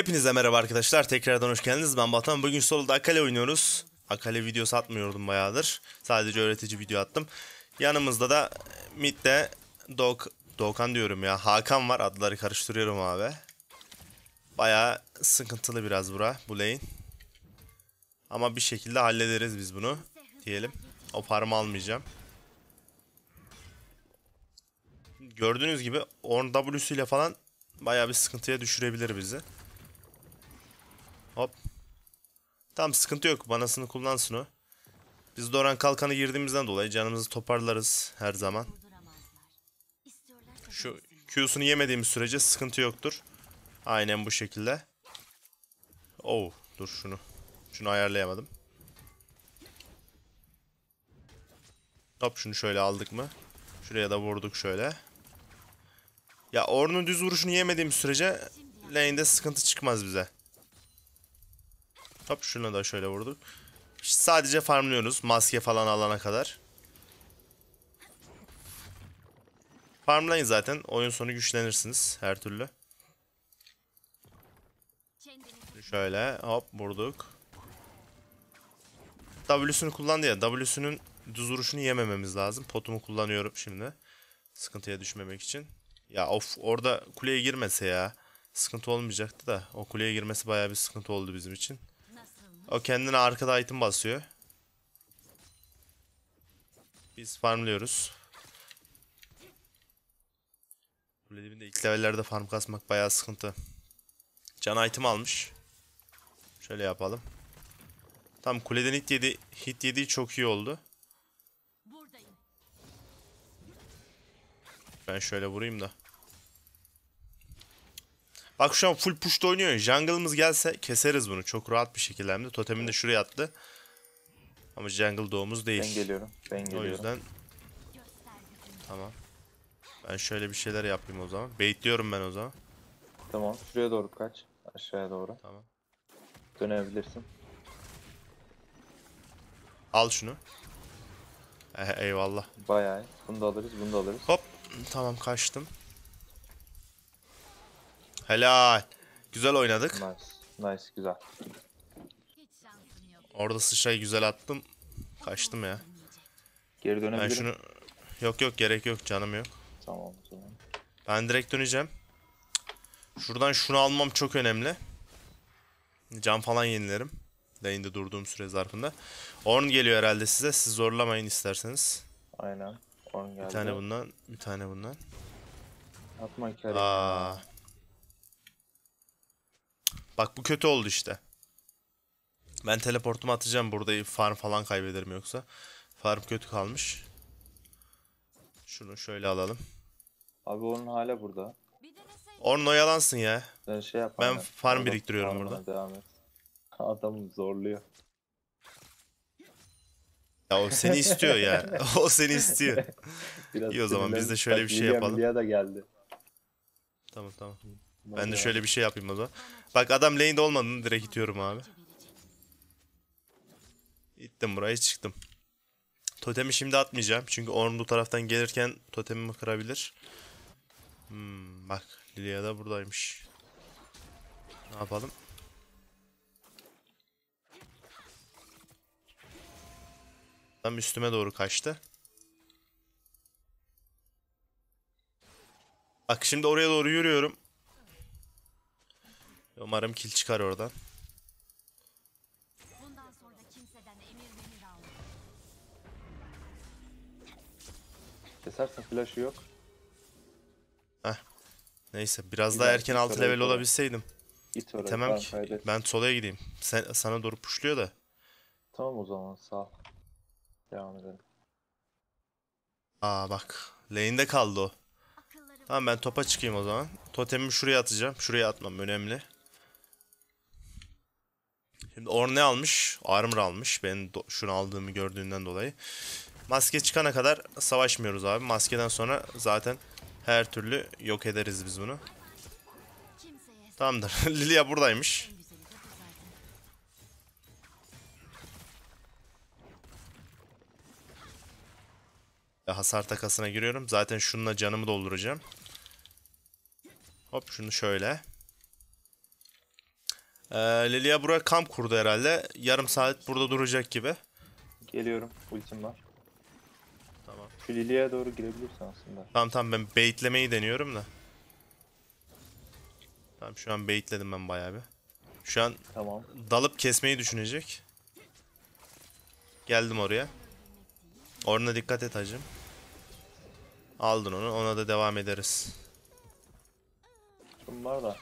Hepinize merhaba arkadaşlar. Tekrardan hoş geldiniz. Ben Batuhan. Bugün soloda Akale oynuyoruz. Akale videosu atmıyordum bayağıdır. Sadece öğretici video attım. Yanımızda da Mid'de Dok Doğukan diyorum ya. Hakan var. Adları karıştırıyorum abi. Bayağı sıkıntılı biraz bura. Bu lane. Ama bir şekilde hallederiz biz bunu. Diyelim. O farmı almayacağım. Gördüğünüz gibi Orn W'suyla falan bayağı bir sıkıntıya düşürebilir bizi. Hop. Tamam sıkıntı yok. Banasını kullansın o. Biz Doran kalkanı girdiğimizden dolayı canımızı toparlarız her zaman. Şu Q'sunu yemediğimiz sürece sıkıntı yoktur. Aynen bu şekilde. Oh dur şunu. Şunu ayarlayamadım. Hop şunu şöyle aldık mı? Şuraya da vurduk şöyle. Ya Ornn'un düz vuruşunu yemediğimiz sürece lane'de sıkıntı çıkmaz bize. Hop şunu da şöyle vurduk. Sadece farmlıyoruz maske falan alana kadar. Farmlayın zaten. Oyun sonu güçlenirsiniz her türlü. Şöyle hop vurduk. W'sunu kullandı ya. W'sunun düz vuruşunu yemememiz lazım. Potumu kullanıyorum şimdi. Sıkıntıya düşmemek için. Ya of orada kuleye girmese ya. Sıkıntı olmayacaktı da. O kuleye girmesi bayağı bir sıkıntı oldu bizim için. O kendine arkada item basıyor. Biz farmlıyoruz. Kule dibinde ilk levellerde farm kasmak bayağı sıkıntı. Can item almış. Şöyle yapalım. Tam kuleden hit yedi. Hit yediği çok iyi oldu. Ben şöyle vurayım da. Bak şu an full push'ta oynuyor. Jungle'ımız gelse keseriz bunu. Çok rahat bir şekilde hem de. Totemin de şuraya attı. Ama jungle doğumuz değil. Ben geliyorum. Ben O geliyorum. yüzden Tamam. Ben şöyle bir şeyler yapayım o zaman. Baitliyorum ben o zaman. Tamam. Şuraya doğru kaç. Aşağıya doğru. Tamam. Dönebilirsin. Al şunu. Eh, eyvallah. Bayağı. Bunu da alırız. Bunu da alırız. Hop. Tamam kaçtım. Helal. Güzel oynadık. Nice. Nice. Güzel. Orada sıçrayı güzel attım. Kaçtım ya. Geri Ben dönebilirim. şunu... Yok yok gerek yok canım yok. Tamam o zaman. Ben direkt döneceğim. Şuradan şunu almam çok önemli. Can falan yenilerim. Lane'de durduğum süre zarfında. Orn geliyor herhalde size. Siz zorlamayın isterseniz. Aynen. Orn geldi. Bir tane bundan, bir tane bundan. Atma hikaye. Aa. Bak bu kötü oldu işte. Ben teleportumu atacağım burada farm falan kaybederim yoksa. Farm kötü kalmış. Şunu şöyle alalım. Abi onun hala burada. Orn oyalansın ya. Sen şey yap. Ben farm Adam- biriktiriyorum burada. Devam et. Adam zorluyor. Ya o seni istiyor ya. o seni istiyor. Biraz İyi o zaman, biz de şöyle bir şey yapalım. Lilia da geldi. Tamam tamam. Ben de şöyle bir şey yapayım o zaman. Bak adam lane'de olmadığını direkt itiyorum abi. İttim burayı çıktım. Totemi şimdi atmayacağım. Çünkü Orn bu taraftan gelirken totemimi kırabilir. Hmm, bak Lilia da buradaymış. Ne yapalım? Adam üstüme doğru kaçtı. Bak şimdi oraya doğru yürüyorum. Umarım kill çıkar oradan. Bundan sonra kimseden emir memir alma. Kesersin flash'ı yok. Neyse biraz daha erken bir 6 soru level olabilseydim. Git oraya. Tamam ki. kaydet. Ben solaya gideyim. Sen, sana doğru pushluyor da. Tamam o zaman sağ ol. Devam edelim. Aa bak. Lane'de kaldı o. Tamam ben topa çıkayım o zaman. Totemimi şuraya atacağım. Şuraya atmam önemli. Şimdi Orn ne almış? Armor almış. Ben şunu aldığımı gördüğünden dolayı. Maske çıkana kadar savaşmıyoruz abi. Maskeden sonra zaten her türlü yok ederiz biz bunu. Tamamdır. Lilia buradaymış. Hasar takasına giriyorum. Zaten şununla canımı dolduracağım. Hop şunu şöyle. Ee, Lilia buraya kamp kurdu herhalde. Yarım saat burada duracak gibi. Geliyorum. Ultim var. Tamam. Şu Lily'e doğru girebilirsin aslında. Tamam tamam ben baitlemeyi deniyorum da. Tamam şu an baitledim ben bayağı bir. Şu an Tamam. dalıp kesmeyi düşünecek. Geldim oraya. Oruna dikkat et hacım. Aldın onu. Ona da devam ederiz. Şun var da.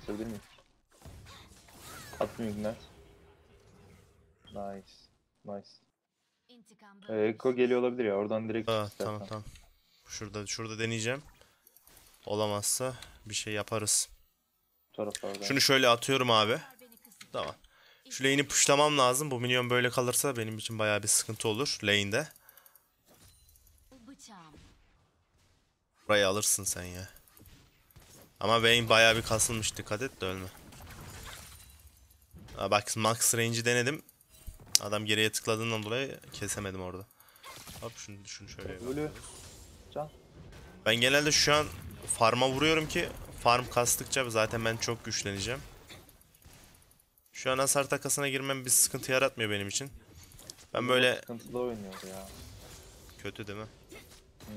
Kesebilir miyim? Atmayayım Ignite. Nice. Nice. Ee, Eko geliyor olabilir ya. Oradan direkt Aa, istersen. tamam tamam. Şurada şurada deneyeceğim. Olamazsa bir şey yaparız. Bu taraflarda. Şunu şöyle atıyorum abi. Tamam. Şu lane'i pushlamam lazım. Bu minyon böyle kalırsa benim için bayağı bir sıkıntı olur lane'de. Burayı alırsın sen ya. Ama Vayne bayağı bir kasılmış. Dikkat et de ölme. Aa, bak max range'i denedim. Adam geriye tıkladığından dolayı kesemedim orada. Hop şunu, şunu şöyle. Ölü. Can. Ben genelde şu an farm'a vuruyorum ki farm kastıkça zaten ben çok güçleneceğim. Şu an hasar takasına girmem bir sıkıntı yaratmıyor benim için. Ben böyle Sıkıntılı oynuyor ya. kötü değil mi? Hmm.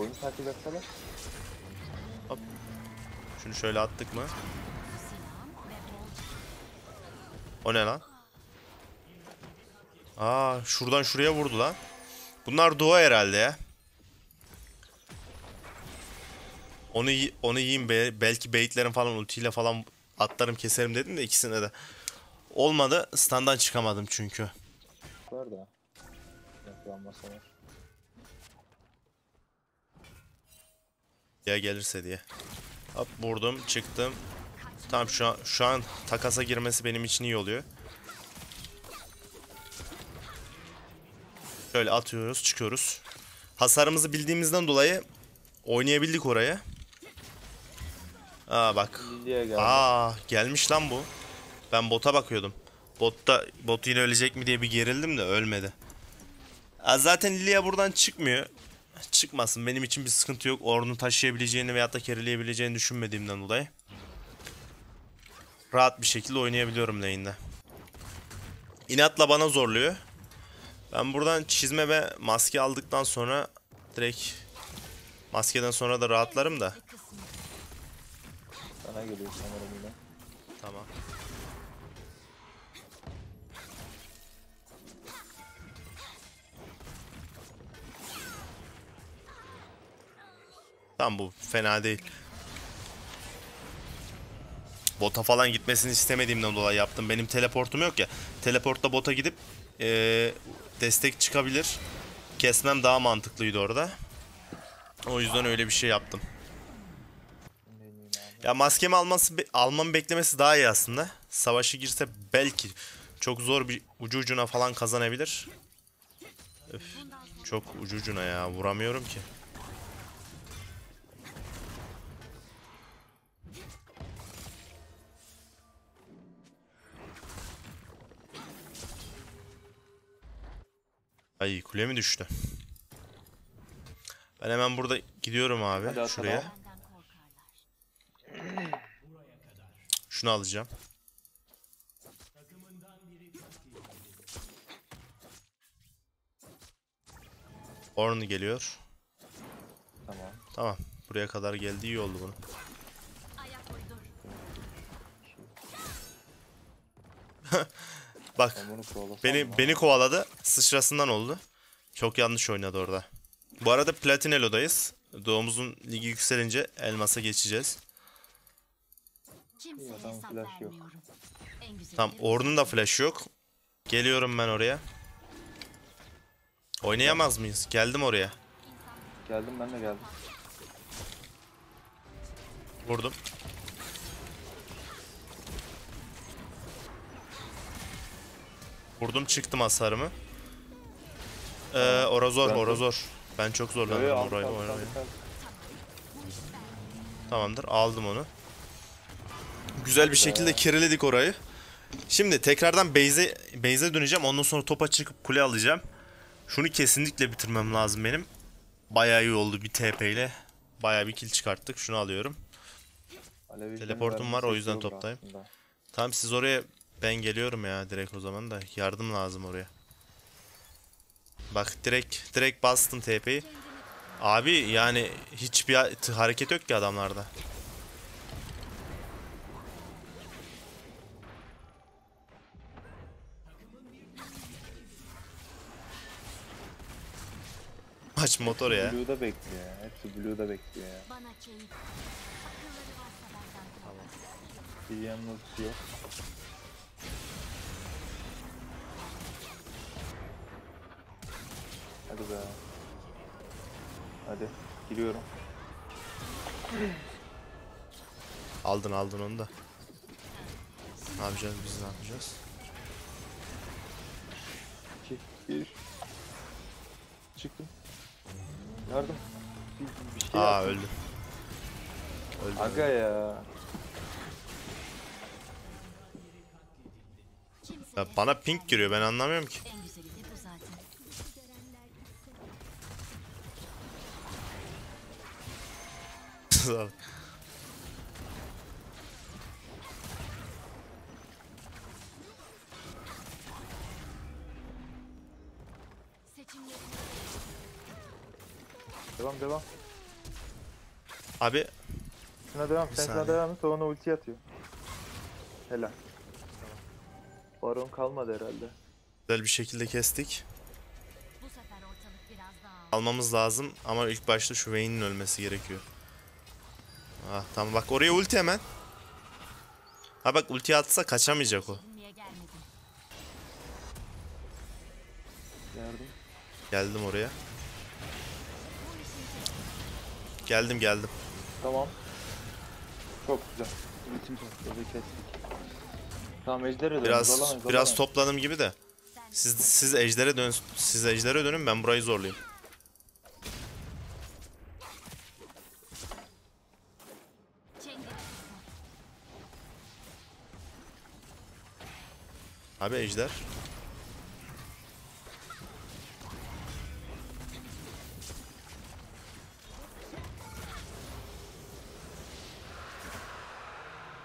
Oyunu takip etseler. Şunu şöyle attık mı? O ne lan? Aa şuradan şuraya vurdu lan. Bunlar duo herhalde ya. Onu onu yiyeyim be. belki baitlerim falan ultiyle falan atlarım keserim dedim de ikisine de. Olmadı. Standdan çıkamadım çünkü. Var da. Ya gelirse diye. Hop vurdum, çıktım. Tamam şu an şu an takasa girmesi benim için iyi oluyor. Şöyle atıyoruz, çıkıyoruz. Hasarımızı bildiğimizden dolayı oynayabildik oraya. Aa bak. Aa gelmiş lan bu. Ben bota bakıyordum. Botta bot yine ölecek mi diye bir gerildim de ölmedi. Aa, zaten Lilia buradan çıkmıyor. Çıkmasın benim için bir sıkıntı yok. Orunu taşıyabileceğini veyahut da carryleyebileceğini düşünmediğimden dolayı. Rahat bir şekilde oynayabiliyorum lane'de. İnatla bana zorluyor. Ben buradan çizme ve maske aldıktan sonra direkt maskeden sonra da rahatlarım da. Sana geliyor sanırım yine. Tamam. Tamam bu fena değil. Bota falan gitmesini istemediğimden dolayı yaptım. Benim teleportum yok ya. Teleportla bota gidip eee, destek çıkabilir. Kesmem daha mantıklıydı orada. O yüzden öyle bir şey yaptım. Ya maskemi alması almamı beklemesi daha iyi aslında. Savaşı girse belki çok zor bir ucu ucuna falan kazanabilir. Öf, çok ucu ucuna ya vuramıyorum ki. Ay kule mi düştü? Ben hemen burada gidiyorum abi Hadi şuraya. Şunu alacağım. Orn geliyor. Tamam. Tamam. Buraya kadar geldi iyi oldu bunu. Bak Ben bunu kovalasam beni mı? beni kovaladı. Sıçrasından oldu. Çok yanlış oynadı orada. Bu arada Platinelo'dayız. Doğumuzun ligi yükselince Elmas'a geçeceğiz. Kimseye Adam hesap flash yok. vermiyorum. En güzeli Tam Ornn'un da flash yok. Geliyorum ben oraya. Oynayamaz mıyız? Geldim oraya. Geldim ben de geldim. Vurdum. Vurdum çıktım hasarımı. Ee, ora zor, ora zor. Ben çok zorlandım aldık, orayı aldık. Tamamdır, aldım onu. Güzel bir şekilde kiriledik orayı. Şimdi tekrardan base'e base'e döneceğim. Ondan sonra topa çıkıp kule alacağım. Şunu kesinlikle bitirmem lazım benim. Bayağı iyi oldu bir TP ile. Bayağı bir kill çıkarttık. Şunu alıyorum. Alev Teleportum var, o yüzden toptayım. aslında. Tamam siz oraya ben geliyorum ya direkt o zaman da yardım lazım oraya. Bak direkt direkt bastım TP'yi. Abi yani hiçbir hareket yok ki adamlarda. Maç motor ya. Blue'da bekliyor ya. Hepsi Blue'da bekliyor ya. Bana keyif. Akılları varsa benden korkar. BM ultisi yok. Hadi be. Hadi. Giriyorum. Aldın aldın onu da. Ne yapacağız biz ne yapacağız? İki, bir. Çıktım. Yardım. Bir, bir şey Aa yaptım. öldü. Öldü. Aga ya. Ya bana pink giriyor ben anlamıyorum ki. Seçimlerini Devam devam. Abi Şuna devam. Sen şuna devam et. Sonra ulti atıyor. Helal. Baron kalmadı herhalde. güzel bir şekilde kestik. bu sefer ortalık biraz daha Almamız lazım ama ilk başta şu Vayne'in ölmesi gerekiyor. Ah tamam bak oraya ulti hemen. Ha bak ulti atsa kaçamayacak o. Geldim oraya. Geldim geldim. Tamam. Çok güzel. Ultim patladı kestik. Tamam ejderi dön. Biraz zorlamayın, biraz zorlamayın. topladım gibi de. Siz siz ejdere dön siz ejdere dönün ben burayı zorlayayım. Abi ejder.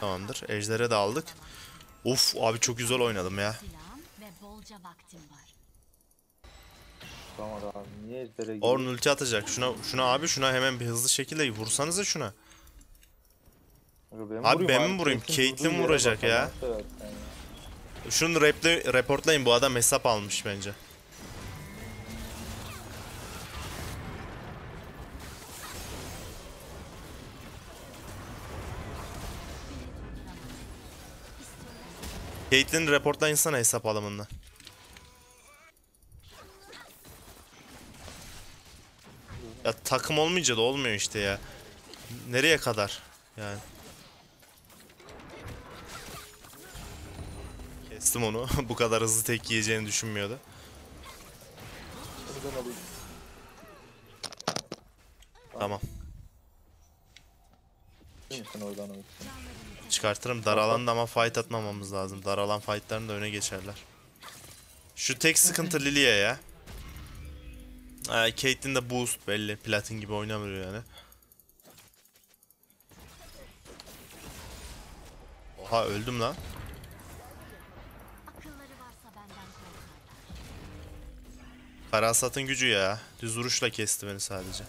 Tamamdır. Ejder'e de aldık. Uf abi çok güzel oynadım ya. Tamam abi. Niye ejdere? Orn ulti atacak. Şuna şuna abi şuna hemen bir hızlı şekilde vursanıza şuna. Ben Abi ben mi vurayım? Caitlyn vuracak ya. Allah'ını seversen ya. Şunu reple, reportlayın bu adam hesap almış bence. Caitlyn reportlayın sana hesap alımından. Ya takım olmayınca da olmuyor işte ya. Nereye kadar? Yani. Kestim onu. Bu kadar hızlı tek yiyeceğini düşünmüyordu. Alayım. Tamam. Değil misin oradan ultisini? Çıkartırım. Dar alanda ama fight atmamamız lazım. Dar alan fightlarında öne geçerler. Şu tek sıkıntı Lilia ya. Ee, Caitlyn de boost belli. Platin gibi oynamıyor yani. Oha öldüm lan. Karasat'ın gücü ya. Düz vuruşla kesti beni sadece.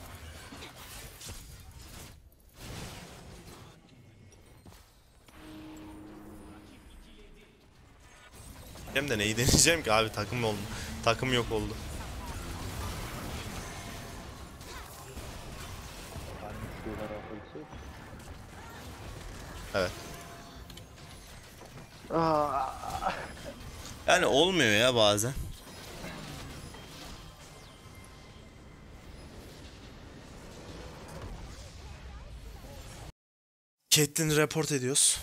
Hem de neyi deneyeceğim ki abi takım oldu. Takım yok oldu. Evet. Yani olmuyor ya bazen. Caitlyn'i report ediyoruz.